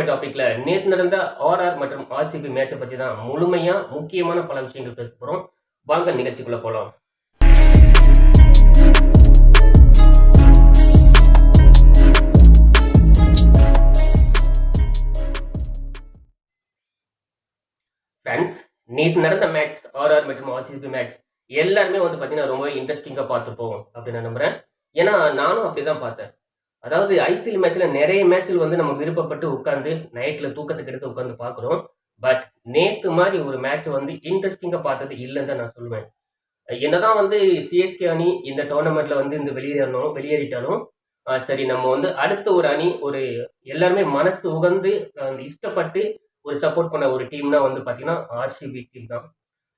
நம்ம டாபிக்ல நேற்று நடந்த ஆர்ஆர் மற்றும் ஆர்சிபி மேட்சை பத்தி தான் முழுமையா முக்கியமான பல விஷயங்கள் பேச போறோம். வாங்க நிகழ்ச்சிக்குள்ள போலாம். ஃப்ரெண்ட்ஸ் நேற்று நடந்த மேட்ச் ஆர்ஆர் மற்றும் ஆர்சிபி மேட்ச் எல்லாருமே வந்து பார்த்தீங்கன்னா ரொம்ப இன்ட்ரெஸ்டிங்காக பார்த்துப்போம் அப்படின்னு நான் நம்புறேன். ஏன்னா நானும் அப்படி தான் பார்த்தேன். அதாவது ஐபிஎல் மேட்ச்சில் நிறைய மேட்ச்சில் வந்து நம்ம விருப்பப்பட்டு உட்காந்து நைட்டில் தூக்கத்துக்கு எடுத்து உட்காந்து பார்க்குறோம். பட் நேற்று மாதிரி ஒரு மேட்ச் வந்து இன்ட்ரெஸ்டிங்காக பார்த்தது இல்லைன்னு தான் நான் சொல்லுவேன் என்னதான் வந்து சிஎஸ்கே அணி இந்த டோர்னமெண்ட்ல வந்து இந்த வெளியேறணும் வெளியேறிட்டாலும் சரி நம்ம வந்து அடுத்த ஒரு அணி ஒரு எல்லாருமே மனசு உகந்து இஷ்டப்பட்டு ஒரு சப்போர்ட் பண்ண ஒரு டீம்னா வந்து பார்த்தீங்கன்னா ஆர்சிபி டீம் தான்.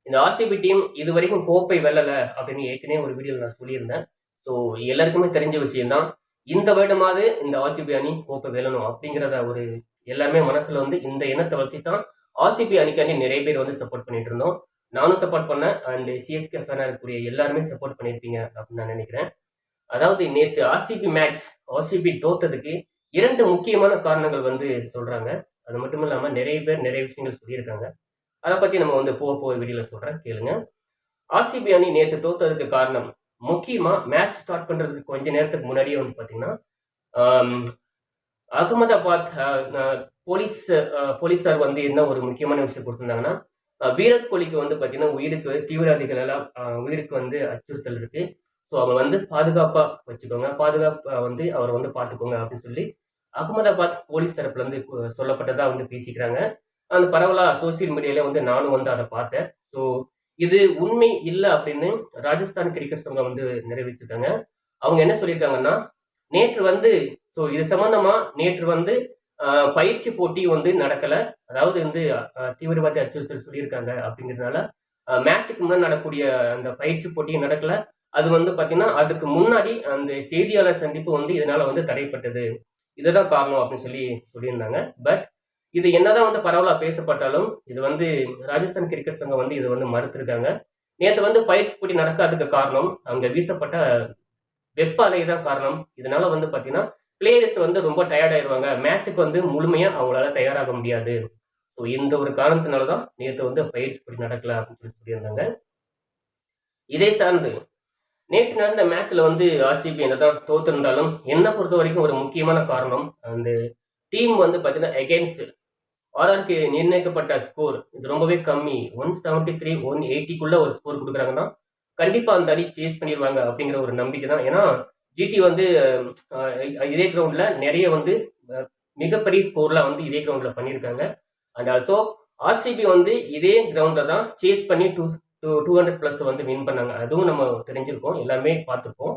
இந்த ஆர்சிபி டீம் இது வரைக்கும் கோப்பை வெல்லலை அப்படின்னு ஏற்கனவே ஒரு வீடியோவில் நான் சொல்லியிருந்தேன். ஸோ எல்லாருக்குமே தெரிஞ்ச விஷயம்தான். இந்த வருடமாவது இந்த ஆர்சிபி அணி கோப்பை வெல்லணும் அப்படிங்கிறத ஒரு எல்லாமே மனசுல வந்து இந்த எண்ணத்தை வச்சு தான் ஆர்சிபி அணிக்காண்டி நிறைய பேர் வந்து சப்போர்ட் பண்ணிட்டு இருந்தோம். நானும் சப்போர்ட் பண்ணேன். அண்ட் சிஎஸ்கே ஃபேனாக இருக்கக்கூடிய எல்லாருமே சப்போர்ட் பண்ணியிருப்பீங்க அப்படின்னு நான் நினைக்கிறேன். அதாவது நேற்று ஆர்சிபி மேட்ச் ஆர்சிபி தோத்ததுக்கு இரண்டு முக்கியமான காரணங்கள் வந்து சொல்றாங்க. அது மட்டும் இல்லாமல் நிறைய பேர் நிறைய விஷயங்கள் சொல்லியிருக்காங்க. அதை பற்றி நம்ம வந்து போக போக வீடியோவில் சொல்கிறேன் கேளுங்க. ஆர்சிபி அணி நேற்று தோத்ததுக்கு காரணம் முக்கியமாக மேட்ச் ஸ்டார்ட் பண்ணுறதுக்கு கொஞ்ச நேரத்துக்கு முன்னாடியே வந்து பார்த்தீங்கன்னா அகமதாபாத் போலீஸ் போலீஸார் வந்து என்ன ஒரு முக்கியமான விஷயம் கொடுத்துருந்தாங்கன்னா வீரத் விராட் கோலிக்கு வந்து பார்த்தீங்கன்னா உயிருக்கு தீவிரவாதிகள் எல்லாம் உயிருக்கு வந்து அச்சுறுத்தல் இருக்கு. ஸோ அவங்க வந்து பாதுகாப்பாக வச்சுக்கோங்க. பாதுகாப்பாக வந்து அவரை வந்து பார்த்துக்கோங்க அப்படின்னு சொல்லி அகமதாபாத் போலீஸ் தரப்புலேருந்து சொல்லப்பட்டதாக வந்து பேசிக்கிறாங்க. அந்த பரவலாக சோசியல் மீடியாவில் வந்து நானும் வந்து அதை பார்த்தேன். ஸோ இது உண்மை இல்லை அப்படின்னு ராஜஸ்தான் கிரிக்கெட் சங்கம் வந்து நிறைவேற்றிருக்காங்க. அவங்க என்ன சொல்லியிருக்காங்கன்னா நேற்று வந்து ஸோ இது சம்பந்தமா நேற்று வந்து பயிற்சி போட்டி வந்து நடக்கல. அதாவது வந்து தீவிரவாதி அச்சுறுத்தல் சொல்லியிருக்காங்க அப்படிங்கிறதுனால மேட்சுக்கு முன்னாடி நடக்கூடிய அந்த பயிற்சி போட்டியும் நடக்கல. அது வந்து பார்த்தீங்கன்னா அதுக்கு முன்னாடி அந்த செய்தியாளர் சந்திப்பு வந்து இதனால வந்து தடைப்பட்டது. இதுதான் காரணம் அப்படின்னு சொல்லி சொல்லியிருந்தாங்க. பட் இது என்னதான் வந்து பரவலா பேசப்பட்டாலும் இது வந்து ராஜஸ்தான் கிரிக்கெட் சங்கம் வந்து இது வந்து மறுத்திருக்காங்க. நேற்று வந்து பயிற்சி போட்டி நடக்காததுக்கு காரணம் அங்க வீசப்பட்ட வெப்ப அலை தான் காரணம். இதனால வந்து பாத்தீங்கன்னா பிளேயர்ஸ் வந்து ரொம்ப டயர்டாயிடுவாங்க மேட்சுக்கு வந்து முழுமையா அவங்களால தயாராக முடியாது. ஸோ இந்த ஒரு காரணத்தினால தான் நேற்று வந்து பயிற்சி போட்டி நடக்கல அப்படின்னு சொல்லி சொல்லியிருந்தாங்க. இதை சார்ந்து நேற்று நடந்த மேட்ச்ல வந்து ஆர்சிபி என்னதான் தோத்திருந்தாலும் என்னை பொறுத்த வரைக்கும் ஒரு முக்கியமான காரணம் அந்த டீம் வந்து பார்த்தீங்கன்னா எகெயின்ஸ்ட் ஆர்ஆர்க்கு நிர்ணயிக்கப்பட்ட ஸ்கோர் இது ரொம்பவே கம்மி. ஒன் செவன்ட்டி த்ரீ ஒன் எயிட்டிக்குள்ள ஒரு ஸ்கோர் கொடுக்குறாங்கன்னா கண்டிப்பாக அந்த அடி சேஸ் பண்ணிடுவாங்க அப்படிங்கிற ஒரு நம்பிக்கை தான். ஏன்னா ஜிடி வந்து இதே கிரவுண்டில் நிறைய வந்து மிகப்பெரிய ஸ்கோர்லாம் வந்து இதே கிரவுண்டில் பண்ணியிருக்காங்க அண்ட் ஆல்சோ ஆர்சிபி வந்து இதே கிரவுண்டில் தான் சேஸ் பண்ணி two two two hundred plus வந்து வின் பண்ணாங்க. அதுவும் நம்ம தெரிஞ்சிருக்கோம். எல்லாமே பார்த்துருப்போம்.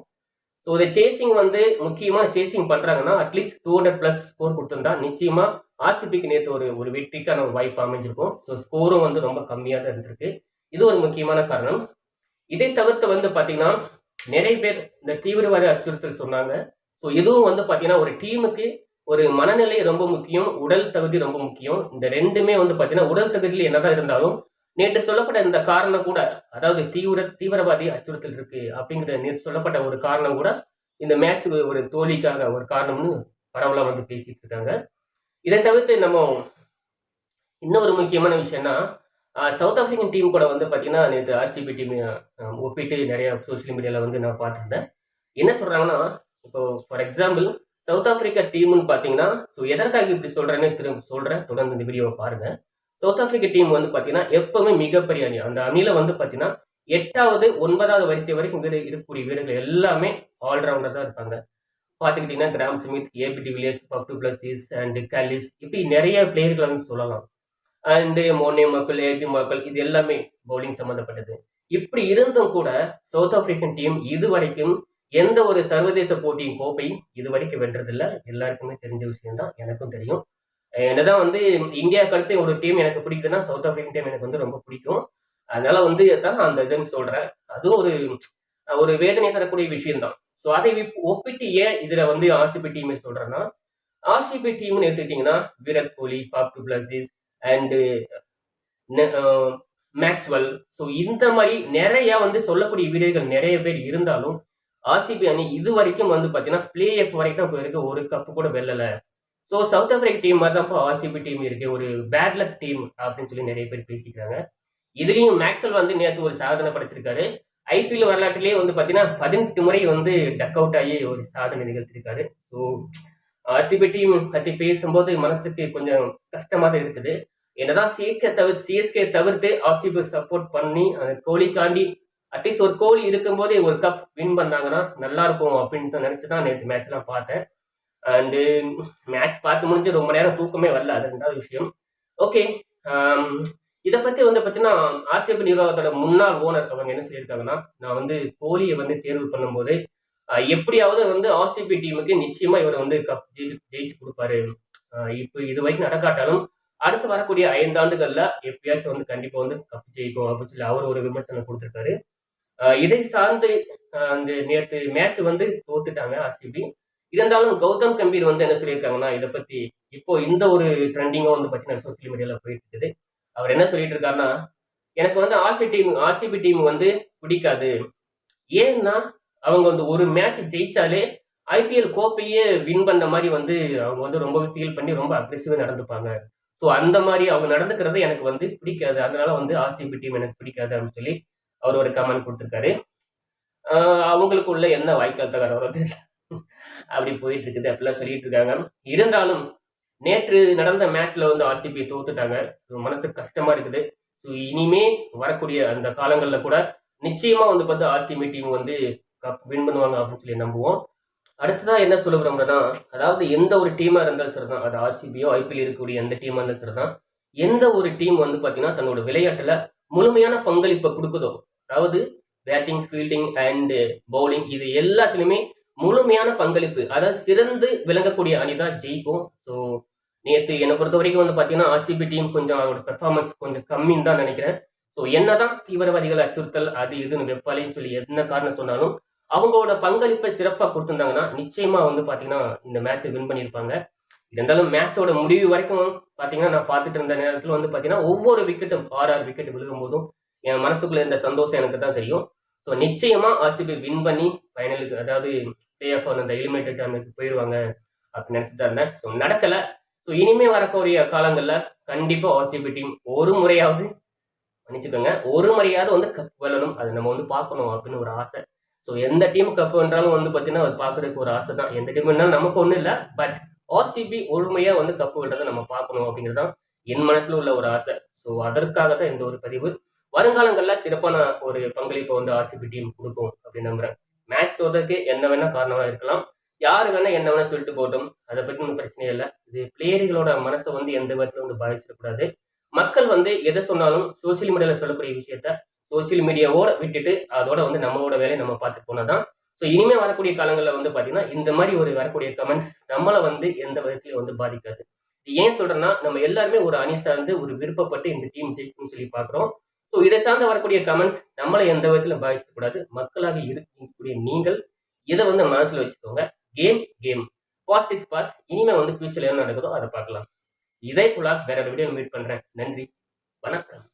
ஸோ இந்த சேசிங் வந்து முக்கியமாக சேசிங் பண்ணுறாங்கன்னா at least two hundred plus score கொடுத்துருந்தா நிச்சயமாக ஆர்சிபிக்கு நேற்று ஒரு ஒரு வெற்றிக்கான ஒரு வாய்ப்பு அமைஞ்சிருக்கும். ஸோ ஸ்கோரும் வந்து ரொம்ப கம்மியாக தான் இருந்திருக்கு. இது ஒரு முக்கியமான காரணம். இதை தவிர்த்து வந்து பார்த்தீங்கன்னா நிறைய பேர் இந்த தீவிரவாத அச்சுறுத்தல் சொன்னாங்க. ஸோ இதுவும் வந்து பார்த்தீங்கன்னா ஒரு டீமுக்கு ஒரு மனநிலை ரொம்ப முக்கியம் உடல் தகுதி ரொம்ப முக்கியம். இந்த ரெண்டுமே வந்து பார்த்தீங்கன்னா உடல் தகுதியில் என்னதான் இருந்தாலும் நேற்று சொல்லப்பட்ட இந்த காரணம் கூட அதாவது தீவிர தீவிரவாதி அச்சுறுத்தல் இருக்கு அப்படிங்கிற நேற்று சொல்லப்பட்ட ஒரு காரணம் கூட இந்த மேட்ச்சுக்கு ஒரு தோல்விக்காக ஒரு காரணம்னு பரவலாக வந்து பேசிட்டு இருக்காங்க. இதை தவிர்த்து நம்ம இன்னொரு முக்கியமான விஷயம்னா சவுத் ஆப்பிரிக்கன் டீம் கூட வந்து பார்த்தீங்கன்னா நேற்று ஆர்சிபி டீம் ஒப்பிட்டு நிறைய சோஷியல் மீடியாவில் வந்து நான் பார்த்துருந்தேன். என்ன சொல்கிறாங்கன்னா இப்போ ஃபார் எக்ஸாம்பிள் சவுத் ஆப்பிரிக்கா டீம்னு பார்த்தீங்கன்னா ஸோ எதற்காக இப்படி சொல்கிறேன்னு திரும்ப சொல்கிறேன் தொடர்ந்து இந்த வீடியோவை பாருங்கள் சவுத் ஆப்பிரிக்க டீம் வந்து பார்த்தீங்கன்னா எப்பவுமே மிகப்பெரிய அணி. அந்த அணியில வந்து பார்த்தீங்கன்னா எட்டாவது ஒன்பதாவது வரிசை வரைக்கும் வீர இருக்கக்கூடிய வீரர்கள் எல்லாமே ஆல்ரவுண்டர் தான் இருப்பாங்க. பார்த்துக்கிட்டிங்கன்னா Graeme Smith AB de Villiers Faf du Plessis and Kallis. இப்படி நிறைய பிளேயர்கள் வந்து சொல்லலாம். அண்டு மோனே மக்கள் ஏபி மக்கள் இது எல்லாமே பவுலிங் சம்மந்தப்பட்டது இப்படி இருந்தும் கூட சவுத் ஆப்பிரிக்கன் டீம் இது வரைக்கும் எந்த ஒரு சர்வதேச போட்டியின் கோப்பை இது வரைக்கும் வென்றதில்ல. எல்லாருக்குமே தெரிஞ்ச விஷயம் தான் எனக்கும் தெரியும். என்னதான் வந்து இந்தியாவுக்கு அடுத்து ஒரு டீம் எனக்கு பிடிக்குதுன்னா சவுத் ஆப்பிரிக்கன் டீம் எனக்கு வந்து ரொம்ப பிடிக்கும். அதனால வந்து தான் அந்த இதுன்னு சொல்றேன். அதுவும் ஒரு ஒரு வேதனை தரக்கூடிய விஷயம்தான். ஸோ அதை ஒப்பிட்டு ஏன் இதுல வந்து ஆர்சிபி டீமை சொல்றேன்னா ஆர்சிபி டீம்னு எடுத்துக்கிட்டிங்கன்னா Virat Kohli Faf du Plessis and Maxwell. So இந்த மாதிரி நிறைய வந்து சொல்லக்கூடிய வீரர்கள் நிறைய பேர் இருந்தாலும் ஆர்சிபி அணி இது வரைக்கும் வந்து பார்த்தீங்கன்னா பிளே எஃப் வரைக்கும் தான் போயிருக்கு ஒரு கப்பு கூட வெல்லலை. ஸோ சவுத் ஆப்பிரிக்கா டீம் மாதிரி தான் இப்போ ஆர்சிபி டீம் இருக்கு. ஒரு பேட் லக் டீம் அப்படின்னு சொல்லி நிறைய பேர் பேசிக்கிறாங்க. இதுலயும் மேக்ஸ்வெல் வந்து நேற்று ஒரு சாதனை படைச்சிருக்காரு. ஐபிஎல் வரலாற்றிலேயே வந்து பார்த்தீங்கன்னா பதினெட்டு முறை வந்து டக் அவுட் ஆகி ஒரு சாதனை நிகழ்த்திருக்காரு. ஸோ ஆர்சிபி டீம் பற்றி பேசும்போது மனசுக்கு கொஞ்சம் கஷ்டமாக தான் இருக்குது. என்னதான் சிஎஸ்கே தவிர்த்து சிஎஸ்கே தவிர்த்து ஆர்சிபி சப்போர்ட் பண்ணி அந்த கோலிக்காண்டி அட்லீஸ்ட் ஒரு கோலி இருக்கும்போதே ஒரு கப் வின் பண்ணாங்கன்னா நல்லா இருக்கும் அப்படின்னு நினச்சி தான் நேற்று மேட்ச்லாம் பார்த்தேன். அண்டு மேட்ச் um, பார்த்து முடிஞ்சு ரொம்ப நேரம் தூக்கமே வரல அது ரெண்டாவது விஷயம். ஓகே um, இதை பற்றி வந்து பார்த்தீங்கன்னா ஆர்சிபி நிர்வாகத்தோட முன்னாள் ஓனர் அவங்க என்ன சொல்லியிருக்காங்கன்னா நான் வந்து கோலியை வந்து தேர்வு பண்ணும்போது எப்படியாவது வந்து ஆர்சிபி டீமுக்கு நிச்சயமா இவர் வந்து கப் ஜெயி ஜெயிச்சு கொடுப்பாரு. இப்போ இது வரைக்கும் நடக்காட்டாலும் அடுத்து வரக்கூடிய ஐந்தாண்டுகள்ல எப்படியாச்சும் வந்து கண்டிப்பா வந்து கப் ஜெயிக்கும் அப்படின்னு சொல்லி அவர் ஒரு விமர்சனம் கொடுத்துருக்காரு. இதை சார்ந்து அந்த நேற்று மேட்ச் வந்து தோத்துட்டாங்க ஆர்சிபி. இருந்தாலும் கௌதம் கம்பீர் வந்து என்ன சொல்லியிருக்காங்கன்னா இதை பத்தி இப்போ இந்த ஒரு ட்ரெண்டிங்கும் வந்து பார்த்தீங்கன்னா சோசியல் மீடியால போயிட்டு இருக்குது அவர் என்ன சொல்லிட்டு இருக்காருன்னா எனக்கு வந்து ஆர்சி டீம் ஆர்சிபி டீம் வந்து பிடிக்காது. ஏன்னா அவங்க வந்து ஒரு மேட்ச் ஜெயிச்சாலே ஐபிஎல் கோப்பையே வின் பண்ண மாதிரி வந்து அவங்க வந்து ரொம்பவே ஃபீல் பண்ணி ரொம்ப அக்ரெசிவாக நடந்துப்பாங்க. ஸோ அந்த மாதிரி அவங்க நடந்துக்கிறது எனக்கு வந்து பிடிக்காது. அதனால வந்து ஆர்சிபி டீம் எனக்கு பிடிக்காது அப்படின்னு சொல்லி அவர் ஒரு கமெண்ட் கொடுத்துருக்காரு அவங்களுக்குள்ள என்ன வாய்க்கால் தகராறு வருது அப்படி போயிட்டு இருக்குது அப்படிலாம் சொல்லிட்டு இருக்காங்க இருந்தாலும் நேற்று நடந்த மேட்ச்ல வந்து ஆர்சிபி தோத்துட்டாங்க. ஸோ மனசு கஷ்டமா இருக்குது. ஸோ இனிமே வரக்கூடிய அந்த காலங்களில் கூட நிச்சயமா வந்து பார்த்தா ஆர்சிபி டீம் வந்து கப் வின் பண்ணுவாங்க அப்படின்னு சொல்லி நம்புவோம். அடுத்ததான் என்ன சொல்ல விரும்புறேன்னா அதாவது எந்த ஒரு டீமா இருந்தாலும் சரிதான். அது ஆர்சிபியோ ஐபிஎல் இருக்கக்கூடிய எந்த டீமா இருந்தாலும் சரிதான். எந்த ஒரு டீம் வந்து பார்த்தீங்கன்னா தன்னோட விளையாட்டுல முழுமையான பங்களிப்பை கொடுக்குதோ அதாவது பேட்டிங் ஃபீல்டிங் அண்ட் பவுலிங் இது எல்லாத்துலேயுமே முழுமையான பங்களிப்பு அதாவது சிறந்து விளங்கக்கூடிய அணி தான் ஜெயிக்கும். ஸோ நேற்று என்னை பொறுத்த வரைக்கும் வந்து பார்த்தீங்கன்னா ஆர்சிபி டீம் கொஞ்சம் அவரோட பெர்ஃபார்மன்ஸ் கொஞ்சம் கம்மின்னு தான் நினைக்கிறேன். ஸோ என்னதான் தீவிரவாதிகள் அச்சுறுத்தல் அது இதுன்னு வெப்பாலையும் சொல்லி என்ன காரணம் சொன்னாலும் அவங்களோட பங்களிப்பை சிறப்பாக கொடுத்துருந்தாங்கன்னா நிச்சயமா வந்து பார்த்தீங்கன்னா இந்த மேட்சை வின் பண்ணியிருப்பாங்க. இருந்தாலும் மேட்சோட முடிவு வரைக்கும் பார்த்தீங்கன்னா நான் பார்த்துட்டு இருந்த நேரத்தில் வந்து பார்த்தீங்கன்னா ஒவ்வொரு விக்கெட்டும் ஆறு ஆறு விக்கெட் விழுகும் போதும் என் மனசுக்குள்ள இருந்த சந்தோஷம் எனக்கு தான் தெரியும். ஸோ நிச்சயமா ஆர்சிபி வின் பண்ணி ஃபைனலுக்கு அதாவது பிளே ஆஃப் அந்த எலிமினேட்டட் டேமுக்கு போயிடுவாங்க அப்படின்னு நினச்சிட்டு தான் இருந்தேன். ஸோ நடக்கலை. ஸோ இனிமே வரக்கூடிய காலங்களில் கண்டிப்பாக ஆர்சிபி டீம் ஒரு முறையாவது மன்னிச்சுக்கோங்க ஒரு முறையாவது வந்து கப் வெல்லணும். அது நம்ம வந்து பார்க்கணும் அப்படின்னு ஒரு ஆசை. ஸோ எந்த டீம் கப் வென்றாலும் வந்து பார்த்தீங்கன்னா அது பார்க்கறதுக்கு ஒரு ஆசை தான். எந்த டீம் வேணாலும் நமக்கு ஒன்றும் இல்லை. பட் ஆர்சிபி ஒழுமையாக வந்து கப்பு வென்றதை நம்ம பார்க்கணும் அப்படிங்கிறது தான் என் மனசில் உள்ள ஒரு ஆசை. ஸோ அதற்காக தான் இந்த ஒரு பதிவு. வருங்காலங்களில் சிறப்பான ஒரு பங்களிப்பை வந்து ஆர்சிபி டீம் கொடுக்கும் அப்படின்னு நம்புறேன். மேட்ச் தோதற்கு என்ன வேணா காரணமாக இருக்கலாம். யார் வேணா என்ன வேணா சொல்லிட்டு போகட்டும். அதை பற்றி ஒன்றும் பிரச்சனையே இல்லை. இது பிளேயர்களோட மனசை வந்து எந்த விதத்துல வந்து பாதிச்சிடக்கூடாது. மக்கள் வந்து எதை சொன்னாலும் சோசியல் மீடியாவில் சொல்லக்கூடிய விஷயத்த சோசியல் மீடியாவோட விட்டுட்டு அதோட வந்து நம்மளோட வேலையை நம்ம பார்த்துட்டு போனால் தான் ஸோ இனிமேல் வரக்கூடிய காலங்களில் வந்து பார்த்தீங்கன்னா இந்த மாதிரி ஒரு வரக்கூடிய கமெண்ட்ஸ் நம்மளை வந்து எந்த விதத்துலையும் வந்து பாதிக்காது. ஏன் சொல்றேன்னா நம்ம எல்லாருமே ஒரு அணி சார்ந்து ஒரு விருப்பப்பட்டு இந்த டீம் ஜெயிக்கும்னு சொல்லி பார்க்குறோம். ஸோ இதை சார்ந்து வரக்கூடிய கமெண்ட்ஸ் நம்மளை எந்த விதத்தில் பாதிக்கக்கூடாது. மக்களாக இருக்கக்கூடிய நீங்கள் இதை வந்து மனசில் வச்சுக்கோங்க. Game game boss is boss இனிமேல் வந்து ஃபியூச்சரில் என்ன நடக்குதோ அதை பார்க்கலாம். இதே போல வேற ஒரு வீடியோ மீட் பண்ணுறேன் நன்றி. வணக்கம்.